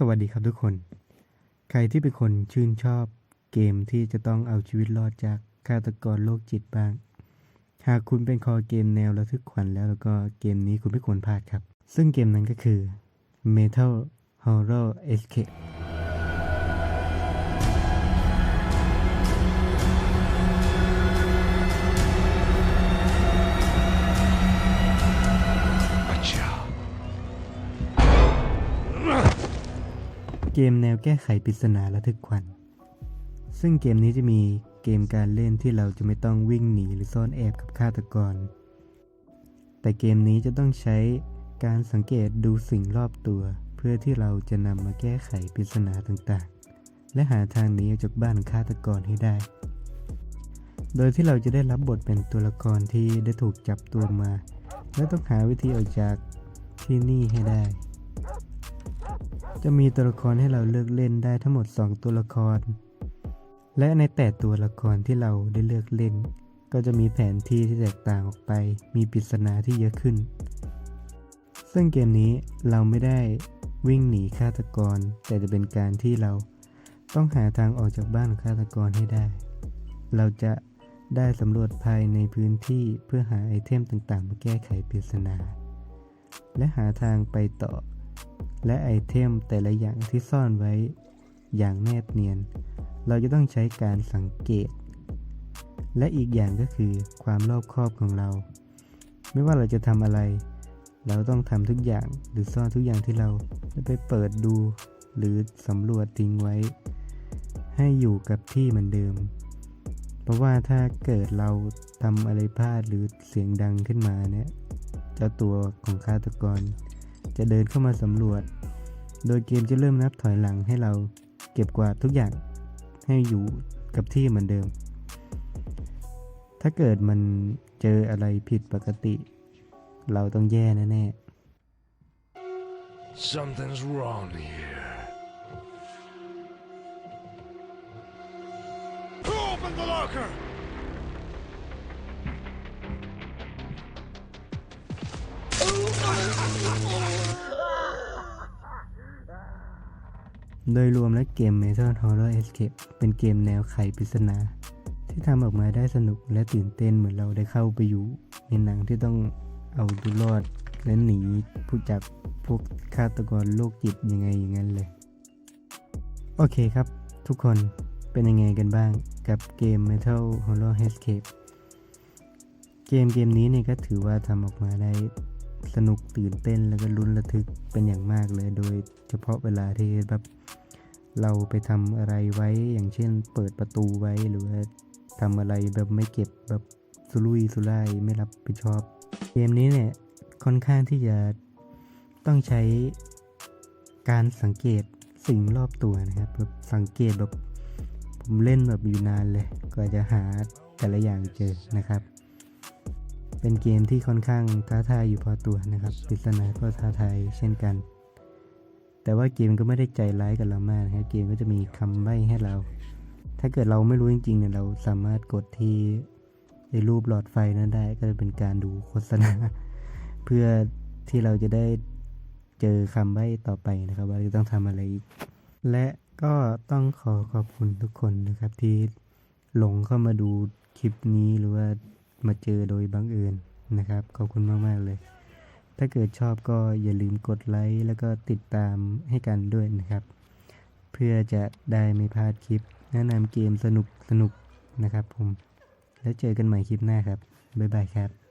สวัสดีครับทุกคน ใครที่เป็นคนชื่นชอบเกมที่จะต้องเอาชีวิตรอดจากฆาตกรโรคจิตบ้าง หากคุณเป็นคอเกมแนวระทึกขวัญแล้วแล้วก็เกมนี้คุณไม่ควรพลาดครับ ซึ่งเกมนั้นก็คือ Metal Horror Escape เกมแนวแก้ไขปริศนาระทึกขวัญ ซึ่งเกมนี้จะมีเกมการเล่นที่เราจะไม่ต้องวิ่งหนีหรือซ่อนแอบกับฆาตกร แต่เกมนี้จะต้องใช้การสังเกตดูสิ่งรอบตัว เพื่อที่เราจะนำมาแก้ไขปริศนาต่างๆ และหาทางหนีออกจากบ้านฆาตกรให้ได้ โดยที่เราจะได้รับบทเป็นตัวละครที่ได้ถูกจับตัวมา และต้องหาวิธีออกจากที่นี่ให้ได้ จะมีตัวละครให้เราเลือกเล่นได้ทั้งหมด 2 ตัวละคร และในแต่ตัวละครที่เราได้เลือกเล่น ก็จะมีแผนที่ที่แตกต่างออกไป มีปริศนาที่เยอะขึ้น ซึ่งเกมนี้เราไม่ได้วิ่งหนีฆาตกร แต่จะเป็นการที่เราต้องหาทางออกจากบ้านฆาตกรให้ได้ เราจะได้สำรวจภายในพื้นที่เพื่อหาไอเทมต่างๆ มาแก้ไขปริศนา และหาทางไปต่อ และไอเทมแต่ละอย่างที่ซ่อนไว้อย่างแนบเนียน เราจะต้องใช้การสังเกต และอีกอย่างก็คือความรอบคอบของเรา ไม่ว่าเราจะทำอะไร เราต้องทำทุกอย่างหรือซ่อนทุกอย่างที่เราได้ไปเปิดดู หรือสำรวจทิ้งไว้ ให้อยู่กับที่เหมือนเดิม เพราะว่าถ้าเกิดเราทำอะไรพลาดหรือเสียงดังขึ้นมาเนี่ย เจ้าตัวของฆาตกร จะเดินเข้ามาสำรวจ โดยเกมจะเริ่มนับถอยหลังให้เราเก็บกวาดทุกอย่างให้อยู่กับที่เหมือนเดิม ถ้าเกิดมันเจออะไรผิดปกติ เราต้องแย่แน่ Something's wrong here. Open the locker? โดยรวมและเกม Metal Horror Escape เป็นเกมแนวไขปริศนา ที่ทำออกมาได้สนุกและตื่นเต้นเหมือนเราได้เข้าไปอยู่ ในหนังที่ต้องเอาตัวรอดและหนีผู้จับพวกฆาตกรโรคจิตยังไงอย่างนั้นเลย โอเคครับ ทุกคนเป็นยังไงกันบ้างกับเกม Metal Horror Escape เกมเกมนี้เนี่ยก็ถือว่าทำออกมาได้ สนุกตื่นเต้นแล้วก็ลุ้นระทึกเป็นอย่างมากเลย โดยเฉพาะเวลาที่แบบเราไปทำอะไรไว้อย่างเช่น เปิดประตูไว้หรือว่าทำอะไรแบบไม่เก็บแบบสุรุ่ยสุร่ายไม่รับผิดชอบ เกมนี้เนี่ยค่อนข้างที่จะต้องใช้การสังเกตสิ่งรอบตัวนะครับแบบสังเกตแบบผมเล่นแบบอยู่นานเลยกว่าจะหาแต่ละอย่างเจอนะครับ เป็นเกมที่ค่อนข้างท้าทายอยู่พอตัวนะครับปริศนาก็ท้าทายเช่นกัน แต่ว่าเกมก็ไม่ได้ใจร้ายกับเรามากนะครับเกมก็จะมีคำใบ้ให้เรา ถ้าเกิดเราไม่รู้จริงๆเนี่ยเราสามารถกดที่ในรูปหลอดไฟนั้นได้ก็จะเป็นการดูโฆษณา เพื่อที่เราจะได้เจอคำใบ้ต่อไปนะครับ ว่าจะต้องทำอะไรอีก และก็ต้องขอขอบคุณทุกคนนะครับที่หลงเข้ามาดูคลิปนี้หรือว่า มาเจอโดยบังเอิญนะครับ ขอบคุณมากๆเลย ถ้าเกิดชอบก็อย่าลืมกดไลค์แล้วก็ติดตามให้กันด้วยนะครับ เพื่อจะได้ไม่พลาดคลิป แนะนำเกมสนุกสนุกนะครับผม แล้วเจอกันใหม่คลิปหน้าครับ บ๊ายบายครับ